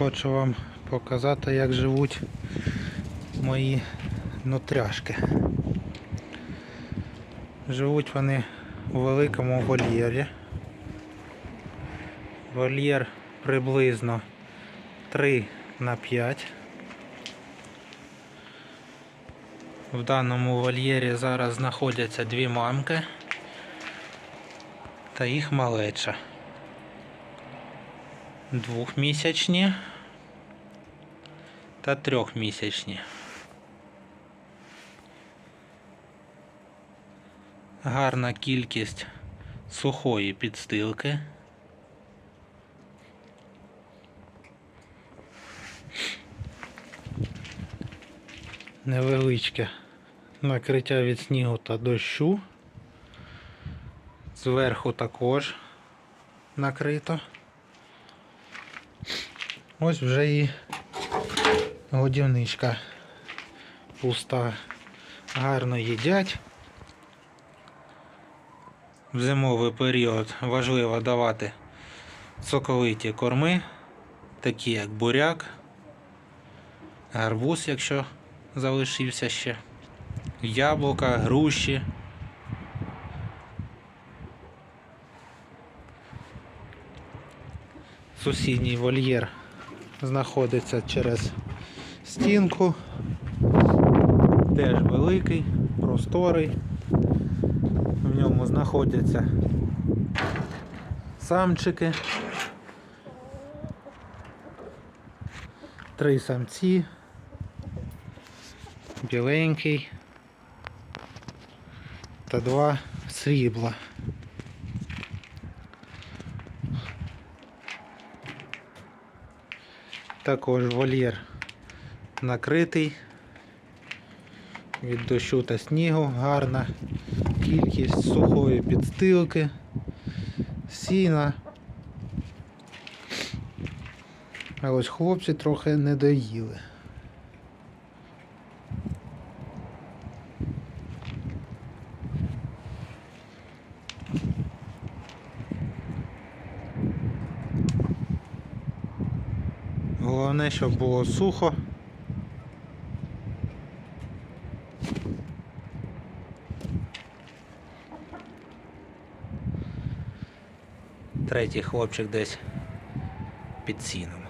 хочу вам показати, як живуть мої нутряшки. Живуть вони у великому вольєрі. Вольєр приблизно 3 на 5. В даному вольєрі зараз знаходяться дві мамки та їх малеча. Двохмісячні та трьохмісячні. Гарна кількість сухої підстилки. Невеличке накриття від снігу та дощу. Зверху також накрито. Ось вже і годівничка пуста. Гарно їдять. В зимовий період важливо давати соковиті корми, такі як буряк, гарбуз, якщо залишився ще, яблука, груші. Сусідній вольєр знаходиться через стінку. Теж великий, просторий. В ньому знаходяться самчики. Три самці. Біленький та два срібла. Також вольєр накритий від дощу та снігу, гарна кількість сухої підстилки, сіна. А ось хлопці трохи не доїли. Головне, щоб було сухо. Третій хлопчик десь під сіном.